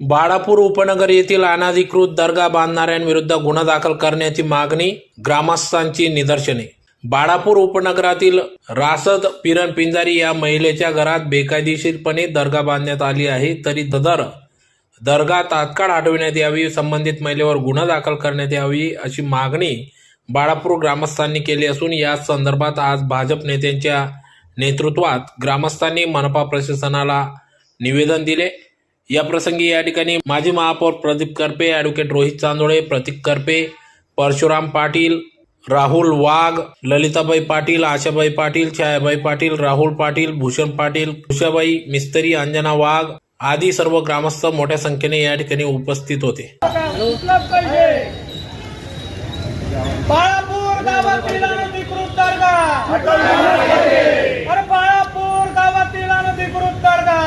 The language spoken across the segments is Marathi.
बाळापूर उपनगर येथील अनाधिकृत दर्गा बांधणाऱ्यांविरुद्ध गुन्हा दाखल करण्याची मागणी ग्रामस्थांची निदर्शने. बाळापूर उपनगरातील रासद पिरण पिंजारी या महिलेच्या घरात बेकायदेशीरपणे दर्गा बांधण्यात आली आहे तरी दर दर्गा तात्काळ हटविण्यात यावी संबंधित महिलेवर गुन्हा दाखल करण्यात यावी अशी मागणी बाळापूर ग्रामस्थांनी केली असून या संदर्भात आज भाजप नेत्यांच्या नेतृत्वात ग्रामस्थांनी मनपा प्रशासनाला निवेदन दिले. या प्रसंगी या ठिकाणी माजी महापौर प्रदीप करपे ॲडव्होकेट रोहित चांदोळे प्रतीक करपे परशुराम पाटील राहुल वाघ ललिताबाई पाटील आशाबाई पाटील छायाबाई पाटील राहुल पाटील भूषण पाटील उषाबाई मिस्त्री अंजना वाघ आदी सर्व ग्रामस्थ मोठ्या संख्येने या ठिकाणी उपस्थित होते. बाळापूर गावातील अनधिकृत दर्गा अरे बाळापूर गावातील अनधिकृत दर्गा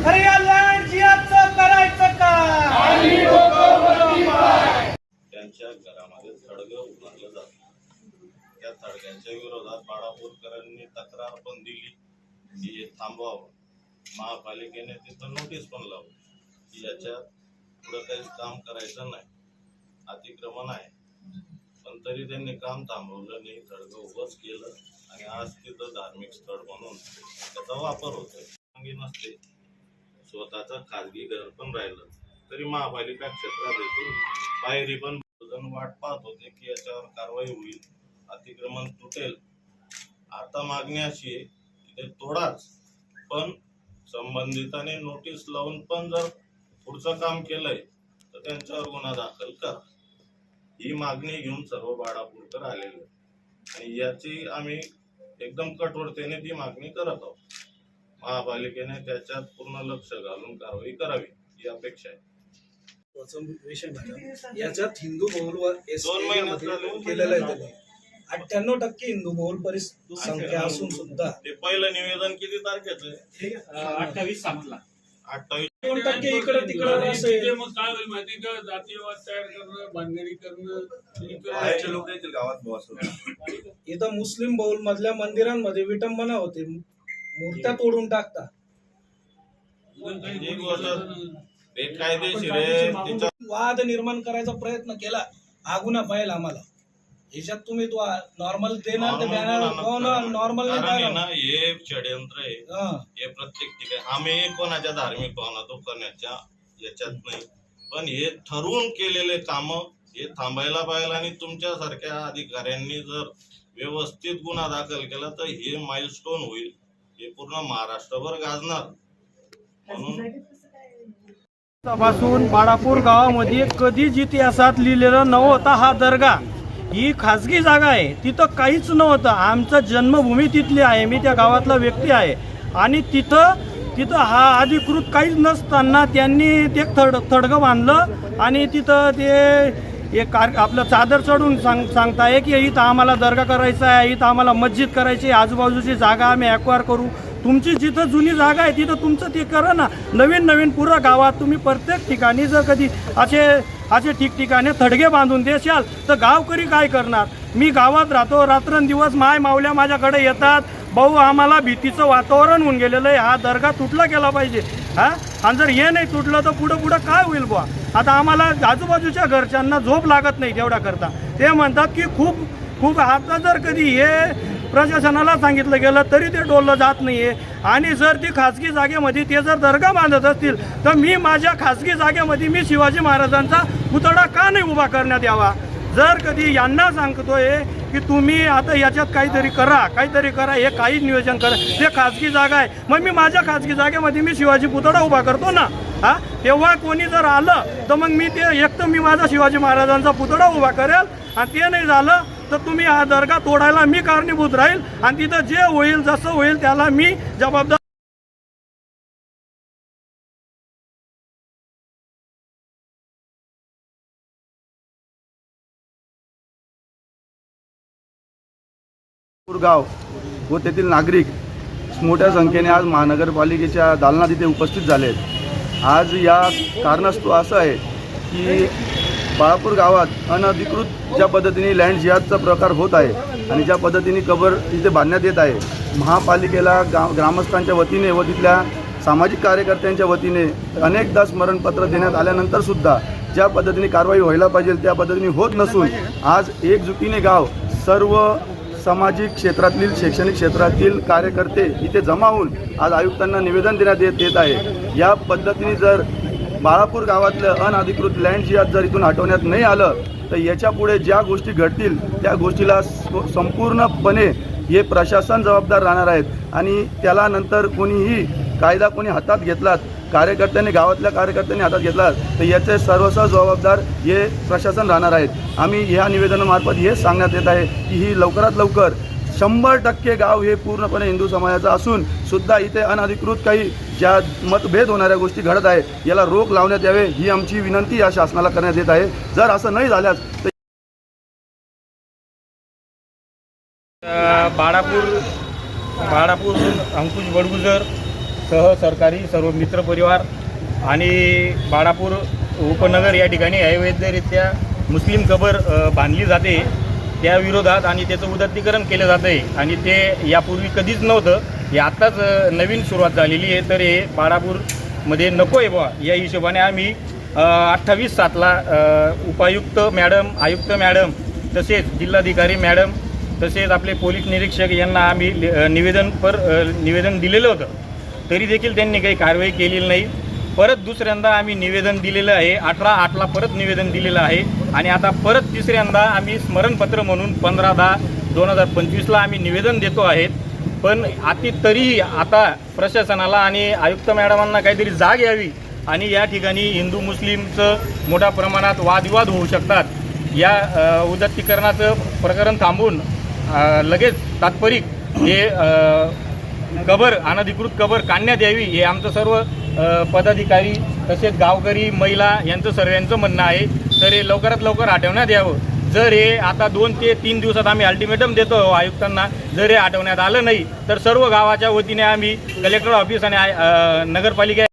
अरे या लँड जिहाचं करायचं का त्यांच्या घरामध्ये थडगं उभारलं जातं त्या विरोधात बाळापूरकरांनी तक्रार पण दिली की हे थांबवावं. महापालिकेने तिथं नोटीस पण लावली की याच्यात पुढं काहीच काम करायचं नाही अतिक्रमण आहे. पण तरी त्यांनी काम थांबवलं नाही थडगं उभंच केलं आणि आज तिथं धार्मिक स्थळ म्हणून त्याचा वापर होतोय. अंगी नसते. स्वतःचं खाजगी घर पण राहिलं तरी महापालिका क्षेत्रात येते. बाहेरी पण जण वाट पाहत होते की याच्यावर कारवाई होईल. अतिक्रमण तुटेल. आता मागणी अशी आहे की ते तोडाच पण संबंधिताने नोटीस लावून पण जर पुढचं काम केलंय तर त्यांच्यावर गुन्हा दाखल करा. ही मागणी घेऊन सर्व बाळापूरकर आलेले. आणि याची आम्ही एकदम कठोरतेने ती मागणी करत आहोत. महापालिकेने त्याच्यात पूर्ण लक्ष घालून कारवाई करावी ही अपेक्षा आहे. याच्यात हिंदू बहुल एस दोन महिन्यात एरियामध्ये झाले. केलेलं आहे त्यांनी. अठ्ठ्याण्णव टक्के हिंदू बहुल परिस संख्या असून सुद्धा. ते पहिलं निवेदन किती तारखेचं आहे? अठ्ठावीस सातला अठ्ठावीस. दोन टक्के इकडे तिकडे आणि असं आहे. तिथे मग काय होईल माहिती का? जातीयवाद तयार करणं भानगडी करणं बाहेरचे लोक येतील गावात इथं मुस्लिम बहुल मधल्या मंदिरांमध्ये विटंबना होते. मूर्त्या तोडून टाकता. ही गोष्ट बेकायदेशीर आहे. तिच्या वाद निर्माण करायचा प्रयत्न केला. हा गुन्हा पाहिला आम्हाला. ह्याच्यात तुम्ही तो नॉर्मल देणार ते बॅनर हो नॉर्मल कारण आहे हे षडयंत्र आहे. हा. हे प्रत्येक ठिकाणी आम्ही कोणाच्या धार्मिक भावना दुखवण्याच्या याच्यात नाही. पण हे ठरवून केलेले काम हे थांबायला पाहिजे आणि तुमच्यासारख्या अधिकाऱ्यांनी जर व्यवस्थित गुन्हा दाखल केला तर हे माइलस्टोन होईल. हे पूर्ण महाराष्ट्रभर गाजणार. म्हणून पासून बाळापूर गावामध्ये कधीच इतिहासात लिहिलेलं नव्हता हा दर्गा. ही खाजगी जागा आहे. तिथं काहीच नव्हतं. आमचं जन्मभूमी तिथली आहे. मी त्या गावातला व्यक्ती आहे. आणि तिथं तिथं हा अधिकृत काहीच नसताना त्यांनी ते थड थडगं बांधलं आणि तिथं ते एक कार आपलं चादर चढून सांग सांगताय की इथं आम्हाला दर्गा करायचा आहे इथं आम्हाला मस्जिद करायची आहे, आजूबाजूची जागा आम्ही ॲक्वायर करू. तुमची जिथं जुनी जागा आहे तिथं तुमचं ते करा ना. नवीन नवीन पुरं गावात तुम्ही प्रत्येक ठिकाणी जर कधी असे असे ठिकठिकाणी थडगे बांधून देशाल. तर गावकरी काय करणार? मी गावात राहतो रात्रंदिवस माय मावल्या माझ्याकडे येतात. भाऊ आम्हाला भीतीचं वातावरण होऊन गेलेलं आहे. हा दर्गा तुटला गेला पाहिजे. हा? आणि जर हे नाही तुटलं तर पुढं पुढं काय होईल बुवा? आता आम्हाला आजूबाजूच्या घरच्यांना झोप लागत नाही तेवढ्या करता ते म्हणतात की खूप खूप आता जर कधी हे प्रशासनाला सांगितलं गेलं तरी ते डोललं जात नाही आहे आणि जर ती खाजगी जागेमध्ये ते जर दर्गा बांधत असतील तर मी माझ्या खाजगी जागेमध्ये मी शिवाजी महाराजांचा पुतळा का नाही उभा करण्यात यावा? जर कधी यांना सांगतोय की तुम्ही आता याच्यात काहीतरी करा काहीतरी करा हे काही नियोजन करा. ते खाजगी जागा आहे. मग मी माझ्या खाजगी जागेमध्ये मी शिवाजी पुतळा उभा करतो ना? हा? तेव्हा कोणी जर आलं तर मग मी ते एक तर मी माझा शिवाजी महाराजांचा पुतळा उभा करेल आणि ते नाही झालं तर तुम्ही हा दर्गा तोडायला मी कारणीभूत राहील आणि तिथं जे होईल जसं होईल त्याला मी जबाबदार गाव व तेथील नागरिक मोठ्या संख्येने आज महानगरपालिकेच्या दालनात इथे उपस्थित झाले आहेत आज या कारणास्तव असं आहे की बाळापूर गावात अनधिकृत ज्या पद्धतीने लँड जिहादचा प्रकार होत आहे आणि ज्या पद्धतीने कबर इथे बांधण्यात येत आहे महापालिकेला गा ग्रामस्थांच्या वतीने व तिथल्या सामाजिक कार्यकर्त्यांच्या वतीने अनेकदा स्मरणपत्र देण्यात आल्यानंतरसुद्धा ज्या पद्धतीने कारवाई व्हायला पाहिजे त्या पद्धतीने होत नसून आज एकजुटीने गाव सर्व सामाजिक क्षेत्रातील शैक्षणिक क्षेत्रातील कार्यकर्ते इथे जमा होऊन आज आयुक्तांना निवेदन देण्यात येत येत आहे. या पद्धतीने जर बाळापूर गावातलं अनधिकृत लँड जिहाद जर इथून हटवण्यात नाही आलं तर याच्यापुढे ज्या गोष्टी घडतील त्या गोष्टीला संपूर्णपणे हे प्रशासन जबाबदार राहणार आहेत. आणि त्याला नंतर कोणीही कायदा कोणी हातात घेतलात कार्यकर्त्यांनी गावातल्या कार्यकर्त्यांनी हातात घेतलात तर याचे सर्वस्व जबाबदार हे प्रशासन राहणार आहेत. आम्ही ह्या निवेदनामार्फत हे सांगण्यात येत आहे की ही लवकरात लवकर शंभर टक्के गाव हे पूर्णपणे हिंदू समाजाचं असून सुद्धा इथे अनधिकृत काही ज्या मतभेद होणाऱ्या गोष्टी घडत आहेत याला रोख लावण्यात यावे ही आमची विनंती या शासनाला करण्यात येत आहे. जर असं नाही झाल्यास तर बाळापूर अंकुश बडगुजर सह सरकारी सर्व मित्रपरिवार आणि बाळापूर उपनगर या ठिकाणी अवैधरित्या मुस्लिम कबर बांधली जाते. त्या विरोधात आणि त्याचं उदात्तीकरण केलं जातं आहे आणि ते यापूर्वी कधीच नव्हतं. हे आत्ताच नवीन सुरुवात झालेली आहे. तर हे बाळापूरमध्ये नको आहे बुवा. या हिशोबाने आम्ही अठ्ठावीस सातला उपायुक्त मॅडम आयुक्त मॅडम तसेच जिल्हाधिकारी मॅडम तसेच आपले पोलीस निरीक्षक यांना आम्ही निवेदन पर निवेदन दिलेलं होतं. तरी देखील त्यांनी काही कारवाई केलेली नाही. परत दुसऱ्यांदा आम्ही निवेदन दिलेलं आहे. अठरा आठला परत निवेदन दिलेलं आहे. आणि आता परत तिसऱ्यांदा आम्ही स्मरणपत्र म्हणून पंधरा दहा दोन हजार पंचवीसला आम्ही निवेदन देतो आहेत. पण आती तरीही आता प्रशासनाला आणि आयुक्त मॅडमांना काहीतरी जाग यावी आणि या ठिकाणी हिंदू मुस्लिमचं मोठ्या प्रमाणात वादविवाद होऊ शकतात. या उदत्तीकरणाचं प्रकरण थांबून लगेच तात्परिक हे कबर अनधिकृत कबर काढण्यात यावी हे आमचं सर्व पदाधिकारी तसेच गावकरी महिला यांचं सर्वांचं म्हणणं आहे. तर हे लवकरात लवकर हटवण्यात यावं. जर हे आता दोन ते तीन दिवसात आम्ही अल्टिमेटम देतो हो आयुक्तांना जर हे आठवण्यात आलं नाही तर सर्व गावाच्या वतीने आम्ही कलेक्टर ऑफिस आणि नगरपालिका